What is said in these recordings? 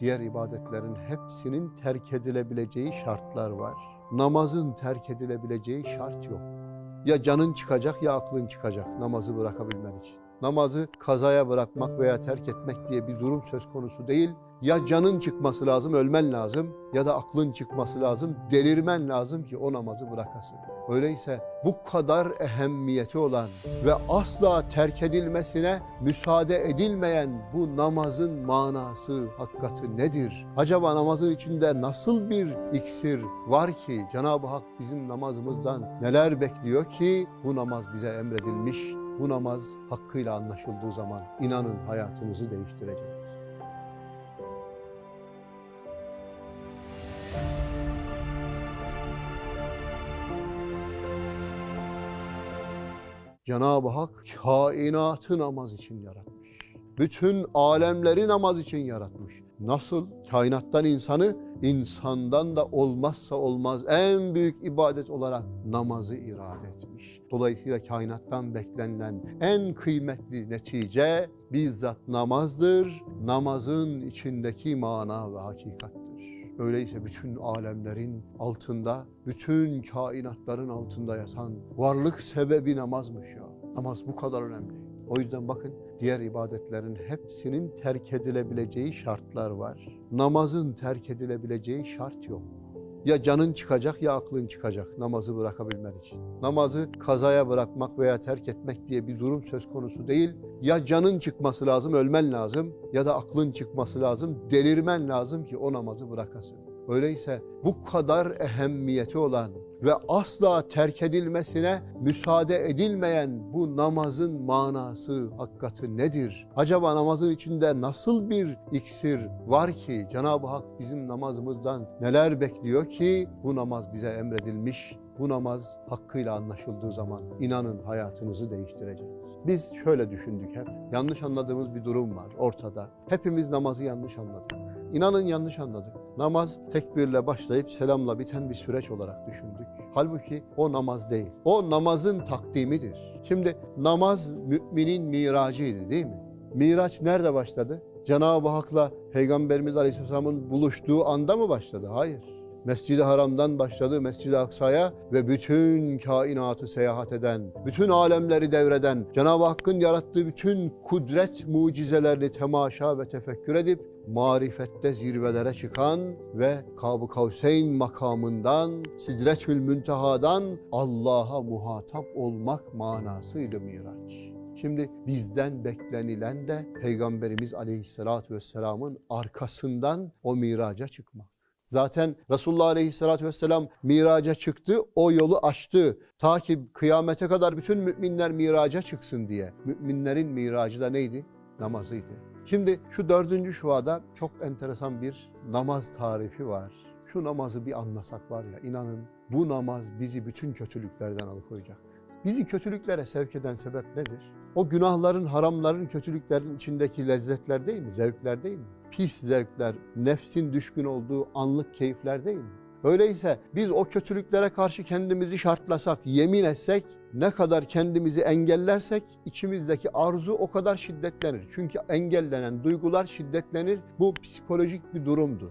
diğer ibadetlerin hepsinin terk edilebileceği şartlar var. Namazın terk edilebileceği şart yok. Ya canın çıkacak ya aklın çıkacak namazı bırakabilmen için. Namazı kazaya bırakmak veya terk etmek diye bir durum söz konusu değil. Ya canın çıkması lazım, ölmen lazım ya da aklın çıkması lazım, delirmen lazım ki o namazı bırakasın. Öyleyse bu kadar ehemmiyeti olan ve asla terk edilmesine müsaade edilmeyen bu namazın manası, hakikati nedir? Acaba namazın içinde nasıl bir iksir var ki Cenab-ı Hak bizim namazımızdan neler bekliyor ki bu namaz bize emredilmiş? Bu namaz hakkıyla anlaşıldığı zaman inanın hayatınızı değiştirecek. Cenab-ı Hak kainatı namaz için yaratmış. Bütün alemleri namaz için yaratmış. Nasıl? Kainattan insanı, insandan da olmazsa olmaz en büyük ibadet olarak namazı irade etmiş. Dolayısıyla kainattan beklenilen en kıymetli netice bizzat namazdır. Namazın içindeki mana ve hakikattir. Öyleyse bütün alemlerin altında, bütün kainatların altında yatan varlık sebebi namazmış ya. Namaz bu kadar önemli. O yüzden bakın diğer ibadetlerin hepsinin terk edilebileceği şartlar var. Namazın terk edilebileceği şart yok. Ya canın çıkacak ya aklın çıkacak namazı bırakabilmen için. Namazı kazaya bırakmak veya terk etmek diye bir durum söz konusu değil. Ya canın çıkması lazım, ölmen lazım ya da aklın çıkması lazım, delirmen lazım ki o namazı bırakasın. Öyleyse bu kadar ehemmiyeti olan ve asla terk edilmesine müsaade edilmeyen bu namazın manası, hakikati nedir? Acaba namazın içinde nasıl bir iksir var ki Cenab-ı Hak bizim namazımızdan neler bekliyor ki bu namaz bize emredilmiş? Bu namaz hakkıyla anlaşıldığı zaman inanın hayatınızı değiştirecek. Biz şöyle düşündük hep. Yanlış anladığımız bir durum var ortada. Hepimiz namazı yanlış anladık. İnanın yanlış anladık. Namaz tekbirle başlayıp selamla biten bir süreç olarak düşündük. Halbuki o namaz değil. O namazın takdimidir. Şimdi namaz müminin miracıydı değil mi? Miraç nerede başladı? Cenab-ı Hak'la Peygamberimiz Aleyhisselam'ın buluştuğu anda mı başladı? Hayır. Mescid-i Haram'dan başladı Mescid-i Aksa'ya ve bütün kainatı seyahat eden, bütün alemleri devreden, Cenab-ı Hakk'ın yarattığı bütün kudret mucizelerini temaşa ve tefekkür edip marifette zirvelere çıkan ve Kab-ı Kavseyn makamından, Sidretül Münteha'dan Allah'a muhatap olmak manasıydı Miraç. Şimdi bizden beklenilen de Peygamberimiz Aleyhisselatü Vesselam'ın arkasından o miraca çıkmak. Zaten Resulullah Aleyhisselatü Vesselam miraca çıktı, o yolu açtı. Ta ki kıyamete kadar bütün müminler miraca çıksın diye. Müminlerin miracı da neydi? Namazıydı. Şimdi şu dördüncü şuada çok enteresan bir namaz tarifi var. Şu namazı bir anlasak var ya inanın bu namaz bizi bütün kötülüklerden alıkoyacak. Bizi kötülüklere sevk eden sebep nedir? O günahların, haramların, kötülüklerin içindeki lezzetler değil mi? Zevkler değil mi? Pis zevkler, nefsin düşkün olduğu anlık keyifler değil mi? Öyleyse biz o kötülüklere karşı kendimizi şartlasak, yemin etsek, ne kadar kendimizi engellersek içimizdeki arzu o kadar şiddetlenir. Çünkü engellenen duygular şiddetlenir. Bu psikolojik bir durumdur.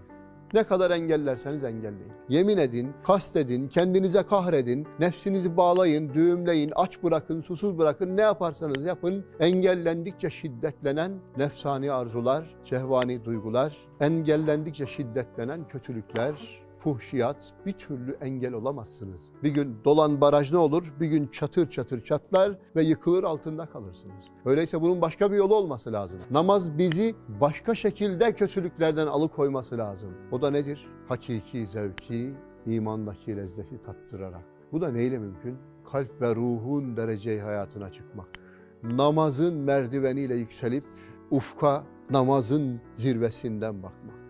Ne kadar engellerseniz engelleyin. Yemin edin, kastedin, kendinize kahredin, nefsinizi bağlayın, düğümleyin, aç bırakın, susuz bırakın, ne yaparsanız yapın. Engellendikçe şiddetlenen nefsani arzular, şehvani duygular, engellendikçe şiddetlenen kötülükler, fuhşiyat bir türlü engel olamazsınız. Bir gün dolan baraj ne olur? Bir gün çatır çatır çatlar ve yıkılır altında kalırsınız. Öyleyse bunun başka bir yolu olması lazım. Namaz bizi başka şekilde kötülüklerden alıkoyması lazım. O da nedir? Hakiki zevki, imandaki lezzeti tattırarak. Bu da neyle mümkün? Kalp ve ruhun dereceyi hayatına çıkmak. Namazın merdiveniyle yükselip ufka namazın zirvesinden bakmak.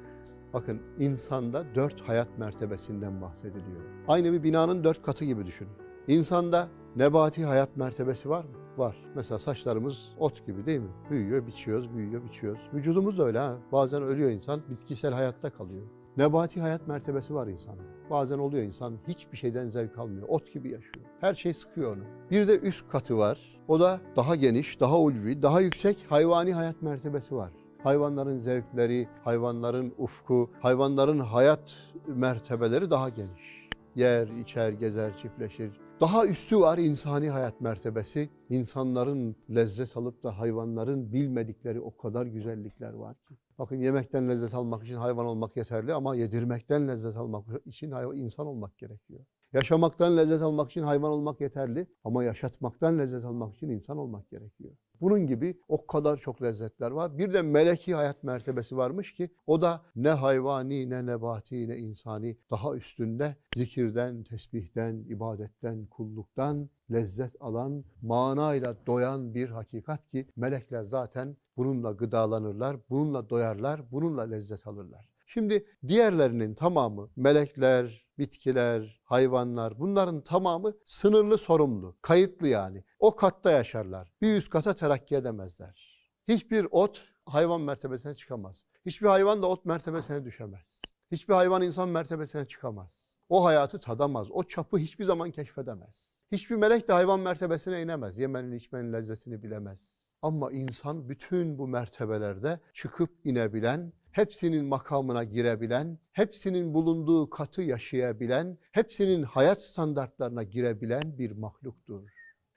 Bakın insanda dört hayat mertebesinden bahsediliyor. Aynı bir binanın dört katı gibi düşünün. İnsanda nebati hayat mertebesi var mı? Var. Mesela saçlarımız ot gibi değil mi? Büyüyor, biçiyoruz, büyüyor, biçiyoruz. Vücudumuz da öyle ha. Bazen ölüyor insan, bitkisel hayatta kalıyor. Nebati hayat mertebesi var insanda. Bazen oluyor insan hiçbir şeyden zevk almıyor. Ot gibi yaşıyor. Her şey sıkıyor onu. Bir de üst katı var. O da daha geniş, daha ulvi, daha yüksek hayvani hayat mertebesi var. Hayvanların zevkleri, hayvanların ufku, hayvanların hayat mertebeleri daha geniş. Yer, içer, gezer, çiftleşir. Daha üstü var insani hayat mertebesi. İnsanların lezzet alıp da hayvanların bilmedikleri o kadar güzellikler var ki. Bakın yemekten lezzet almak için hayvan olmak yeterli ama yedirmekten lezzet almak için insan olmak gerekiyor. Yaşamaktan lezzet almak için hayvan olmak yeterli ama yaşatmaktan lezzet almak için insan olmak gerekiyor. Bunun gibi o kadar çok lezzetler var. Bir de meleki hayat mertebesi varmış ki o da ne hayvani ne nebati ne insani daha üstünde zikirden, tesbihten, ibadetten, kulluktan lezzet alan, manayla doyan bir hakikat ki melekler zaten bununla gıdalanırlar, bununla doyarlar, bununla lezzet alırlar. Şimdi diğerlerinin tamamı melekler, bitkiler, hayvanlar bunların tamamı sınırlı sorumlu, kayıtlı yani. O katta yaşarlar. Bir üst kata terakki edemezler. Hiçbir ot hayvan mertebesine çıkamaz. Hiçbir hayvan da ot mertebesine düşemez. Hiçbir hayvan insan mertebesine çıkamaz. O hayatı tadamaz. O çapı hiçbir zaman keşfedemez. Hiçbir melek de hayvan mertebesine inemez. Yemenin içmenin lezzetini bilemez. Ama insan bütün bu mertebelerde çıkıp inebilen, hepsinin makamına girebilen, hepsinin bulunduğu katı yaşayabilen, hepsinin hayat standartlarına girebilen bir mahluktur.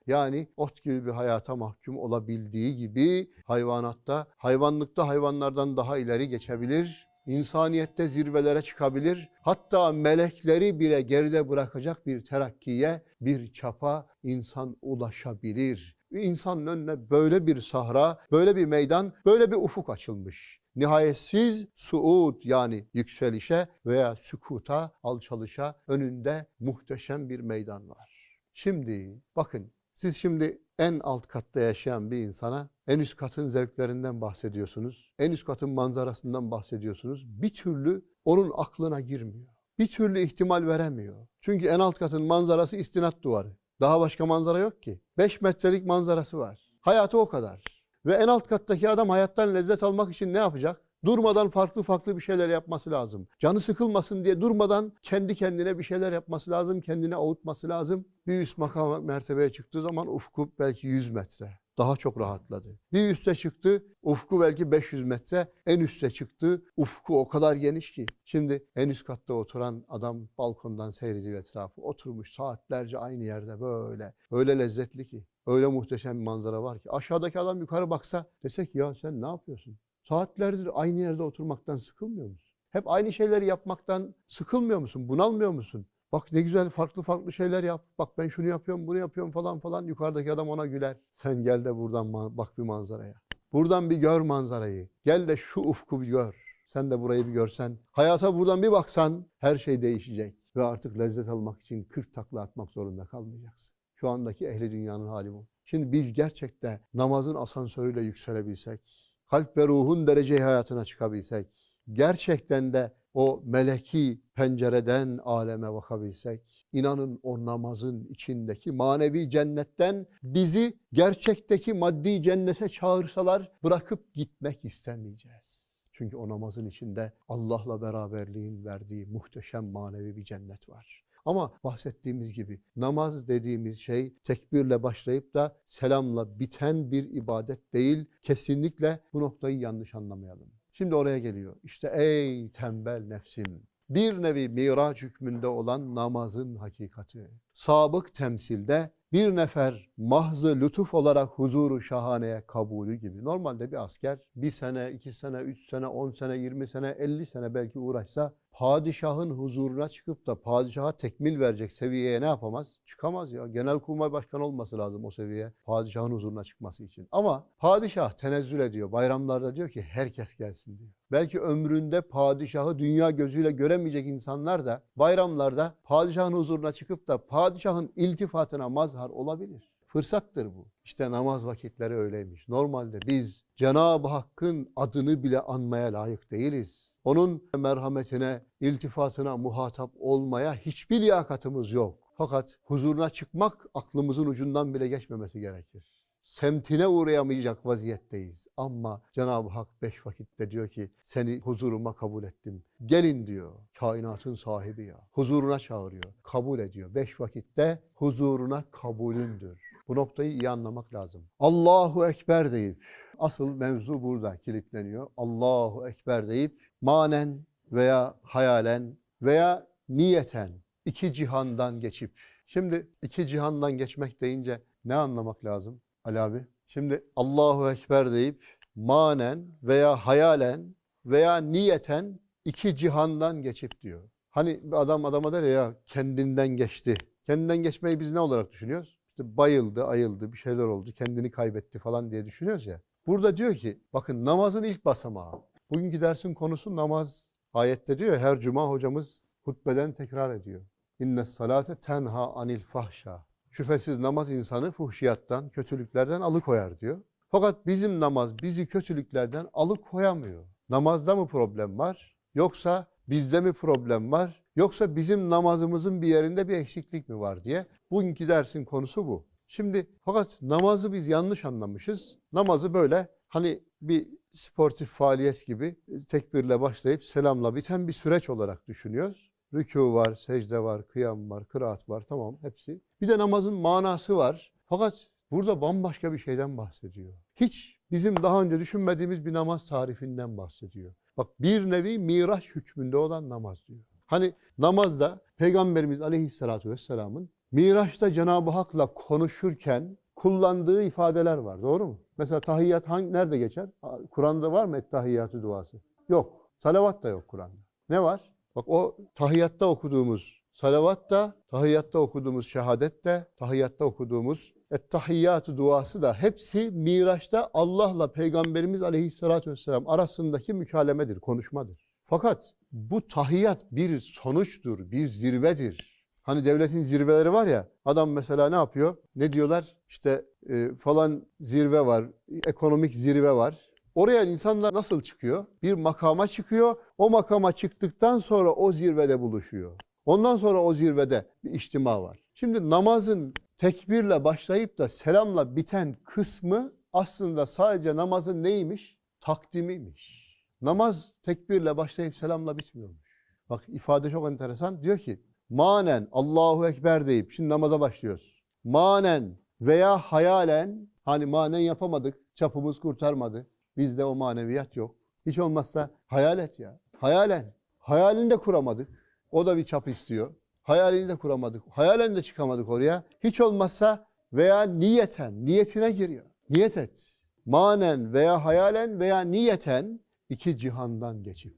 Yani ot gibi bir hayata mahkum olabildiği gibi hayvanatta, hayvanlıkta hayvanlardan daha ileri geçebilir. insaniyette zirvelere çıkabilir. Hatta melekleri bile geride bırakacak bir terakkiye, bir çapa insan ulaşabilir. İnsanın önüne böyle bir sahra, böyle bir meydan, böyle bir ufuk açılmış nihayetsiz suud yani yükselişe veya sükuta, alçalışa önünde muhteşem bir meydan var. Şimdi bakın siz şimdi en alt katta yaşayan bir insana en üst katın zevklerinden bahsediyorsunuz. En üst katın manzarasından bahsediyorsunuz. Bir türlü onun aklına girmiyor. Bir türlü ihtimal veremiyor. Çünkü en alt katın manzarası istinat duvarı. Daha başka manzara yok ki. 5 metrelik manzarası var. Hayatı o kadar. Ve en alt kattaki adam hayattan lezzet almak için ne yapacak? Durmadan farklı farklı bir şeyler yapması lazım. Canı sıkılmasın diye durmadan kendi kendine bir şeyler yapması lazım. Kendine avutması lazım. Bir üst makam mertebeye çıktığı zaman ufku belki 100 metre. Daha çok rahatladı. Bir üste çıktı, ufku belki 500 metre. En üste çıktı, ufku o kadar geniş ki. Şimdi en üst katta oturan adam balkondan seyrediyor etrafı. Oturmuş saatlerce aynı yerde böyle. Öyle lezzetli ki. Öyle muhteşem bir manzara var ki. Aşağıdaki adam yukarı baksa desek ya sen ne yapıyorsun? Saatlerdir aynı yerde oturmaktan sıkılmıyor musun? Hep aynı şeyleri yapmaktan sıkılmıyor musun? Bunalmıyor musun? Bak ne güzel farklı farklı şeyler yap. Bak ben şunu yapıyorum, bunu yapıyorum falan falan. Yukarıdaki adam ona güler. Sen gel de buradan bak bir manzaraya. Buradan bir gör manzarayı. Gel de şu ufku bir gör. Sen de burayı bir görsen. Hayata buradan bir baksan her şey değişecek. Ve artık lezzet almak için 40 takla atmak zorunda kalmayacaksın. Şu andaki ehli dünyanın hali bu. Şimdi biz gerçekten namazın asansörüyle yükselebilsek, kalp ve ruhun derece hayatına çıkabilsek, gerçekten de o meleki pencereden aleme bakabilsek, inanın o namazın içindeki manevi cennetten bizi gerçekteki maddi cennete çağırsalar bırakıp gitmek istemeyeceğiz. Çünkü o namazın içinde Allah'la beraberliğin verdiği muhteşem manevi bir cennet var. Ama bahsettiğimiz gibi namaz dediğimiz şey tekbirle başlayıp da selamla biten bir ibadet değil. Kesinlikle bu noktayı yanlış anlamayalım. Şimdi oraya geliyor. İşte ey tembel nefsim. Bir nevi miraç hükmünde olan namazın hakikati. Sabık temsilde bir nefer mahzı lütuf olarak huzuru şahaneye kabulü gibi. Normalde bir asker bir sene, iki sene, üç sene, on sene, yirmi sene, elli sene belki uğraşsa padişahın huzuruna çıkıp da padişaha tekmil verecek seviyeye ne yapamaz? Çıkamaz ya. Genelkurmay başkanı olması lazım o seviyeye. Padişahın huzuruna çıkması için. Ama padişah tenezzül ediyor. Bayramlarda diyor ki herkes gelsin diyor. Belki ömründe padişahı dünya gözüyle göremeyecek insanlar da bayramlarda padişahın huzuruna çıkıp da padişahın iltifatına mazhar olabilir. Fırsattır bu. İşte namaz vakitleri öyleymiş. Normalde biz Cenab-ı Hakk'ın adını bile anmaya layık değiliz. Onun merhametine, iltifatına muhatap olmaya hiçbir liyakatımız yok. Fakat huzuruna çıkmak aklımızın ucundan bile geçmemesi gerekir. Semtine uğrayamayacak vaziyetteyiz. Ama Cenab-ı Hak beş vakitte diyor ki seni huzuruma kabul ettim. Gelin diyor. Kainatın sahibi ya. Huzuruna çağırıyor. Kabul ediyor. Beş vakitte huzuruna kabulündür. Bu noktayı iyi anlamak lazım. Allahu Ekber deyip asıl mevzu burada kilitleniyor. Allahu Ekber deyip manen veya hayalen veya niyeten iki cihandan geçip. Şimdi iki cihandan geçmek deyince ne anlamak lazım Ali abi? Şimdi Allahu Ekber deyip manen veya hayalen veya niyeten iki cihandan geçip diyor. Hani adam adama der ya kendinden geçti. Kendinden geçmeyi biz ne olarak düşünüyoruz? İşte bayıldı, ayıldı, bir şeyler oldu, kendini kaybetti falan diye düşünüyoruz ya. Burada diyor ki bakın namazın ilk basamağı. Bugünkü dersin konusu namaz. Ayette diyor her cuma hocamız hutbeden tekrar ediyor. İnne salate tenha anil fahşa. Şüphesiz namaz insanı fuhşiyattan, kötülüklerden alıkoyar diyor. Fakat bizim namaz bizi kötülüklerden alıkoyamıyor. Namazda mı problem var? Yoksa bizde mi problem var? Yoksa bizim namazımızın bir yerinde bir eksiklik mi var diye. Bugünkü dersin konusu bu. Şimdi fakat namazı biz yanlış anlamışız. Namazı böyle hani bir sportif faaliyet gibi tekbirle başlayıp selamla biten bir süreç olarak düşünüyoruz. Rükû var, secde var, kıyam var, kıraat var tamam hepsi. Bir de namazın manası var. Fakat burada bambaşka bir şeyden bahsediyor. Hiç bizim daha önce düşünmediğimiz bir namaz tarifinden bahsediyor. Bak bir nevi miraç hükmünde olan namaz diyor. Hani namazda Peygamberimiz Aleyhisselatü Vesselam'ın Miraç'ta Cenab-ı Hak'la konuşurken kullandığı ifadeler var. Doğru mu? Mesela tahiyyat hangi, nerede geçer? Kur'an'da var mı ettahiyyatü duası? Yok. Salavat da yok Kur'an'da. Ne var? Bak o tahiyyatta okuduğumuz salavat da, tahiyyatta okuduğumuz şehadet de, tahiyyatta okuduğumuz Ettahiyyatü duası da hepsi Miraç'ta Allah'la Peygamberimiz Aleyhisselatü Vesselam arasındaki mükalemedir, konuşmadır. Fakat bu tahiyyat bir sonuçtur, bir zirvedir. Hani devletin zirveleri var ya, adam mesela ne yapıyor? Ne diyorlar? İşte e, falan zirve var, ekonomik zirve var. Oraya insanlar nasıl çıkıyor? Bir makama çıkıyor. O makama çıktıktan sonra o zirvede buluşuyor. Ondan sonra o zirvede bir içtima var. Şimdi namazın tekbirle başlayıp da selamla biten kısmı aslında sadece namazın neymiş? Takdimiymiş. Namaz tekbirle başlayıp selamla bitmiyormuş. Bak ifade çok enteresan. Diyor ki manen Allahu Ekber deyip şimdi namaza başlıyoruz. Manen veya hayalen hani manen yapamadık, çapımız kurtarmadı. Bizde o maneviyat yok. Hiç olmazsa hayal et ya. Hayalen. Hayalini de kuramadık. O da bir çap istiyor. Hayalini de kuramadık. Hayalen de çıkamadık oraya. Hiç olmazsa veya niyeten, niyetine giriyor. Niyet et. Manen veya hayalen veya niyeten iki cihandan geçip.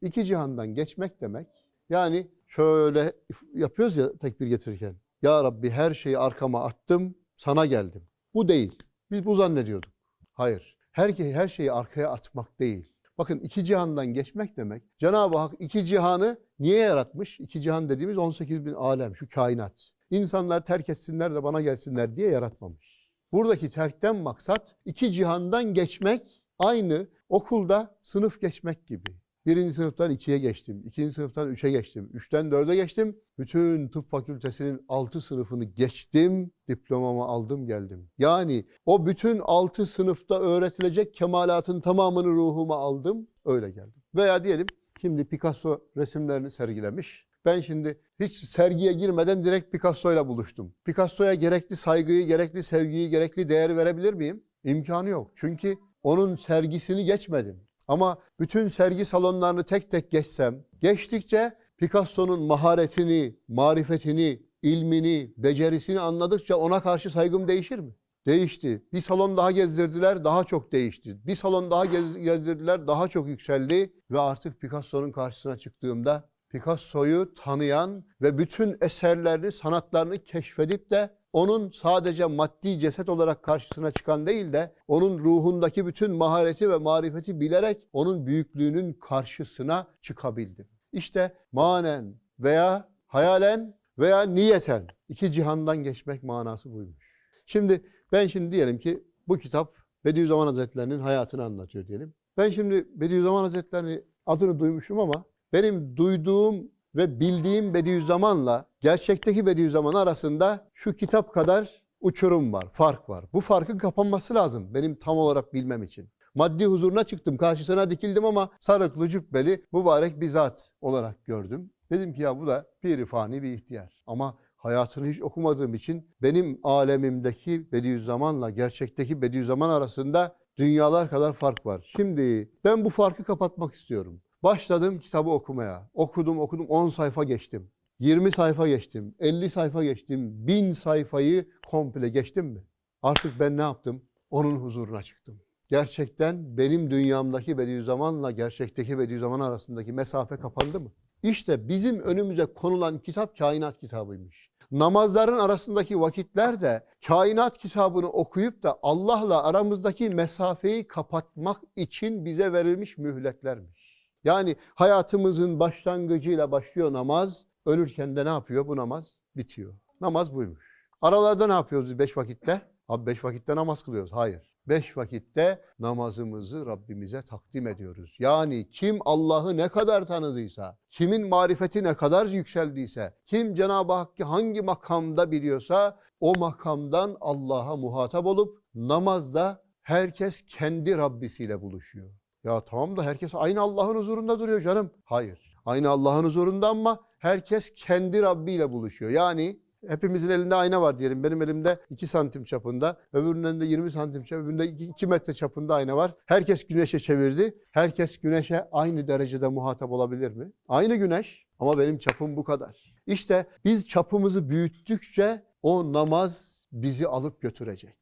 İki cihandan geçmek demek. Yani şöyle yapıyoruz ya tekbir getirirken. Ya Rabbi her şeyi arkama attım, sana geldim. Bu değil. Biz bu zannediyorduk. Hayır. Her, her şeyi arkaya atmak değil. Bakın iki cihandan geçmek demek. Cenab-ı Hak iki cihanı niye yaratmış? İki cihan dediğimiz 18 bin alem, şu kainat. İnsanlar terk etsinler de bana gelsinler diye yaratmamış. Buradaki terkten maksat iki cihandan geçmek aynı okulda sınıf geçmek gibi. Birinci sınıftan ikiye geçtim, ikinci sınıftan üçe geçtim, üçten dörde geçtim. Bütün tıp fakültesinin altı sınıfını geçtim, diplomamı aldım geldim. Yani o bütün altı sınıfta öğretilecek kemalatın tamamını ruhuma aldım, öyle geldim. Veya diyelim şimdi Picasso resimlerini sergilemiş. Ben şimdi hiç sergiye girmeden direkt Picasso'yla buluştum. Picasso'ya gerekli saygıyı, gerekli sevgiyi, gerekli değeri verebilir miyim? İmkanı yok. Çünkü onun sergisini geçmedim. Ama bütün sergi salonlarını tek tek geçsem, geçtikçe Picasso'nun maharetini, marifetini, ilmini, becerisini anladıkça ona karşı saygım değişir mi? Değişti. Bir salon daha gezdirdiler, daha çok değişti. Bir salon daha gez, gezdirdiler, daha çok yükseldi. Ve artık Picasso'nun karşısına çıktığımda Picasso'yu tanıyan ve bütün eserlerini, sanatlarını keşfedip de onun sadece maddi ceset olarak karşısına çıkan değil de onun ruhundaki bütün mahareti ve marifeti bilerek onun büyüklüğünün karşısına çıkabildim. İşte manen veya hayalen veya niyeten iki cihandan geçmek manası buymuş. Şimdi ben şimdi diyelim ki bu kitap Bediüzzaman Hazretleri'nin hayatını anlatıyor diyelim. Ben şimdi Bediüzzaman Hazretleri'nin adını duymuşum ama benim duyduğum ve bildiğim Bediüzzaman'la gerçekteki Bediüzzaman arasında şu kitap kadar uçurum var, fark var. Bu farkın kapanması lazım benim tam olarak bilmem için. Maddi huzuruna çıktım, karşısına dikildim ama sarıklı cübbeli mübarek bir zat olarak gördüm. Dedim ki ya bu da bir fani bir ihtiyar. Ama hayatını hiç okumadığım için benim alemimdeki Bediüzzaman'la gerçekteki Bediüzzaman arasında dünyalar kadar fark var. Şimdi ben bu farkı kapatmak istiyorum. Başladım kitabı okumaya. Okudum okudum 10 sayfa geçtim. 20 sayfa geçtim. 50 sayfa geçtim. 1000 sayfayı komple geçtim mi? Artık ben ne yaptım? Onun huzuruna çıktım. Gerçekten benim dünyamdaki Bediüzzaman'la gerçekteki Bediüzzaman arasındaki mesafe kapandı mı? İşte bizim önümüze konulan kitap kainat kitabıymış. Namazların arasındaki vakitler de kainat kitabını okuyup da Allah'la aramızdaki mesafeyi kapatmak için bize verilmiş mühletlermiş. Yani hayatımızın başlangıcıyla başlıyor namaz, ölürken de ne yapıyor bu namaz? Bitiyor. Namaz buymuş. Aralarda ne yapıyoruz beş vakitte? Abi beş vakitte namaz kılıyoruz. Hayır. Beş vakitte namazımızı Rabbimize takdim ediyoruz. Yani kim Allah'ı ne kadar tanıdıysa, kimin marifeti ne kadar yükseldiyse, kim Cenab-ı Hakk'ı hangi makamda biliyorsa o makamdan Allah'a muhatap olup namazda herkes kendi Rabbisiyle buluşuyor. Ya tamam da herkes aynı Allah'ın huzurunda duruyor canım. Hayır. Aynı Allah'ın huzurunda ama herkes kendi Rabbiyle buluşuyor. Yani hepimizin elinde ayna var diyelim. Benim elimde 2 santim çapında, öbürünün elinde 20 santim çapında, öbüründe 2 metre çapında ayna var. Herkes güneşe çevirdi. Herkes güneşe aynı derecede muhatap olabilir mi? Aynı güneş ama benim çapım bu kadar. İşte biz çapımızı büyüttükçe o namaz bizi alıp götürecek.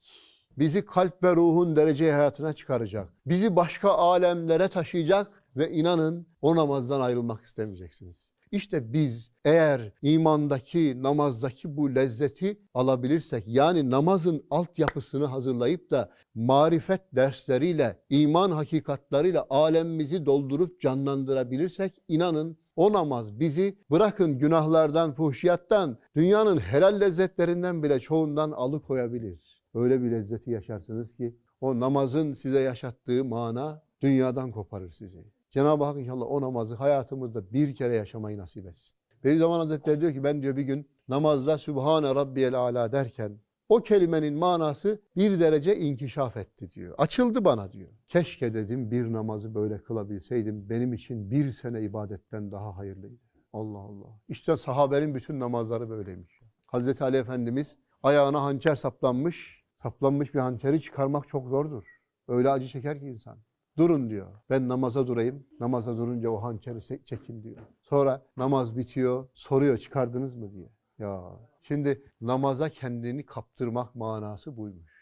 Bizi kalp ve ruhun derece hayatına çıkaracak. Bizi başka alemlere taşıyacak ve inanın o namazdan ayrılmak istemeyeceksiniz. İşte biz eğer imandaki, namazdaki bu lezzeti alabilirsek, yani namazın altyapısını hazırlayıp da marifet dersleriyle, iman hakikatleriyle alemimizi doldurup canlandırabilirsek, inanın o namaz bizi bırakın günahlardan, fuhşiyattan, dünyanın helal lezzetlerinden bile çoğundan alıkoyabilir. Öyle bir lezzeti yaşarsınız ki o namazın size yaşattığı mana dünyadan koparır sizi. Cenab-ı Hak inşallah o namazı hayatımızda bir kere yaşamayı nasip etsin. Bediüzzaman Hazretleri diyor ki ben diyor bir gün namazda Sübhane Rabbiyel Ala derken o kelimenin manası bir derece inkişaf etti diyor. Açıldı bana diyor. Keşke dedim bir namazı böyle kılabilseydim benim için bir sene ibadetten daha hayırlıydı. Allah Allah. İşte sahabenin bütün namazları böyleymiş. Hazreti Ali Efendimiz ayağına hançer saplanmış. Saplanmış bir hançeri çıkarmak çok zordur. Öyle acı çeker ki insan. Durun diyor. Ben namaza durayım. Namaza durunca o hançeri çekin diyor. Sonra namaz bitiyor. Soruyor çıkardınız mı diye. Ya şimdi namaza kendini kaptırmak manası buymuş.